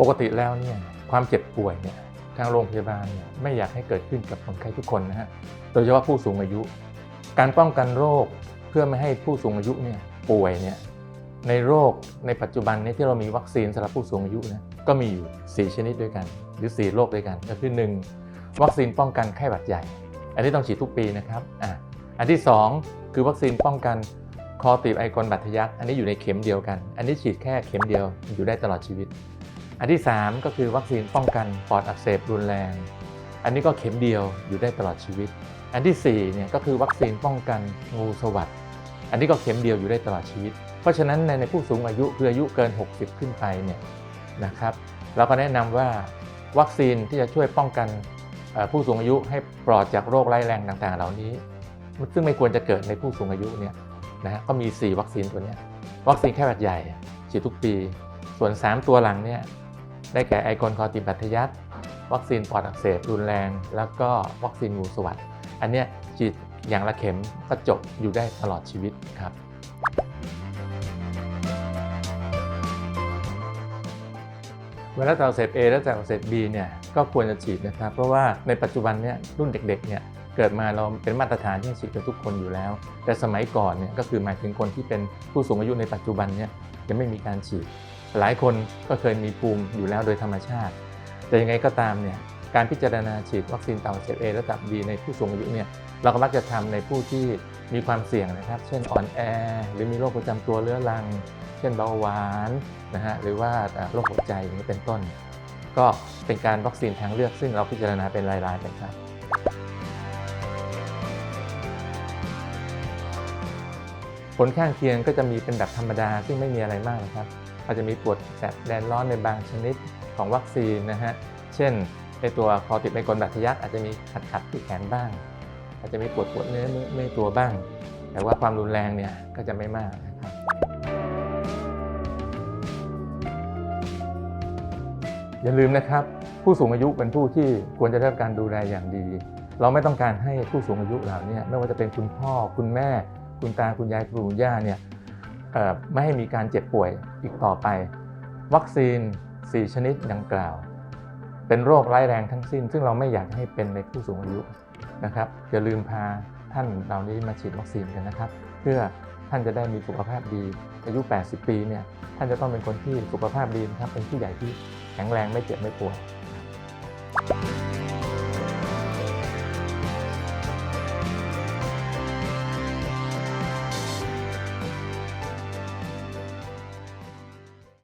ปกติแล้วเนี่ยความเจ็บป่วยเนี่ยทางโรงพยาบาลเนี่ยไม่อยากให้เกิดขึ้นกับคนไข้ทุกคนนะฮะโดยเฉพาะผู้สูงอายุ การป้องกันโรคเพื่อไม่ให้ผู้สูงอายุเนี่ยป่วยเนี่ยในโรคในปัจจุบันนี้ที่เรามีวัคซีนสำหรับผู้สูงอายุนะก็มีอยู่ 4 ชนิดด้วยกัน หรือ 4 โรคด้วยกัน ก็คือ 1. วัคซีนป้องกันไข้หวัดใหญ่ อันนี้ต้องฉีดทุกปีนะครับอะอันที่ 2 คือวัคซีนป้องกันคอตีบไอกลบัตทะยักอันนี้อยู่ในเข็มเดียวกัน อันนี้ฉีดแค่เข็มเดียวอยู่ได้ตลอดชีวิต อันที่ 3 ก็คือวัคซีนป้องกันปอดอักเสบรุนแรง อันนี้ก็เข็มเดียวอยู่ได้ตลอดชีวิต อันที่4เนี่ยก็คือวัคซีนป้องกันงูสวัสดอันนี้ก็เข็มเดียวอยู่ได้ตลอดชีวิต เพราะฉะนั้นในในผู้สูงอายุคืออายุเกิน 60 ขึ้นไปเนี่ยนะครับเราก็แนะนำว่าวัคซีนที่จะช่วยป้องกันผู้สูงอายุให้ปลอดจากโรคร้ายแรงต่างๆ เหล่านี้ ซึ่งไม่ควรจะเกิดในผู้สูงอายุเนี่ยนะฮะก็มี 4 วัคซีนตัวนี้วัคซีนแค่หวัดใหญ่ฉีดทุกปี ส่วน 3 ตัวหลังเนี่ย ได้แก่ไอกลคอติบัตยักวัคซีนปอดอักเสบรุนแรง แล้วก็วัคซีนงูสวัสดอันเนี้ยฉีดอย่างละเข็มก็จบอยู่ได้ตลอดชีวิตครับไวรัสตับอักเสบ A และตับอักเสบ B เนี่ยก็ควรจะฉีดนะครับ เพราะว่าในปัจจุบันเนี่ยรุ่นเด็กๆเนี่ยเกิดมาเราเป็นมาตรฐานที่ฉีดกันทุกคนอยู่แล้ว แต่สมัยก่อนเนี่ยก็คือหมายถึงคนที่เป็นผู้สูงอายุในปัจจุบันเนี่ยยังไม่มีการฉีด หลายคนก็เคยมีภูมิอยู่แล้วโดยธรรมชาติ แต่ยังไงก็ตามเนี่ยการพิจารณาฉีดวัคซีนตับอักเสบ A และตับ B ในผู้สูงอายุเนี่ยเราก็มักจะทำในผู้ที่มีความเสี่ยงนะครับ เช่นอ่อนแอ หรือมีโรคประจำตัวเรื้อรัง เช่นเบาหวานนะฮะหรือว่าอ่าโรคหัวใจอย่างนี้เป็นต้น ก็เป็นการวัคซีนทางเลือกซึ่งเราพิจารณาเป็นรายๆไปครับผลข้างเคียงก็จะมีเป็นแบบธรรมดาซึ่งไม่มีอะไรมากนะครับ อาจจะมีปวดแสบแดนร้อนในบางชนิดของวัคซีนนะฮะ เช่นในตัวคอติดไมกลบัตทะยักอาจจะมีขัดขัดที่แขนบ้าง อาจจะมีปวดปวดเนื้อเมื่อยตัวบ้าง แต่ว่าความรุนแรงเนี่ยก็จะไม่มากนะครับอย่าลืมนะครับ ผู้สูงอายุเป็นผู้ที่ควรจะได้รับการดูแลอย่างดี เราไม่ต้องการให้ผู้สูงอายุเหล่านี้ไม่ว่าจะเป็นคุณพ่อคุณแม่ คุณตาคุณยายคุณปู่ย่าเนี่ย ไม่ให้มีการเจ็บป่วยอีกต่อไป วัคซีน 4 ชนิดดังกล่าว เป็นโรคร้ายแรงทั้งสิ้น ซึ่งเราไม่อยากให้เป็นในผู้สูงอายุนะครับอย่าลืมพาท่านเหล่านี้มาฉีดวัคซีนกันนะครับ เพื่อท่านจะได้มีสุขภาพดี อายุ 80 ปีเนี่ยท่านจะต้องเป็นคนที่สุขภาพดีนะครับเป็นผู้ใหญ่ที่แข็งแรงไม่เจ็บไม่ป่วย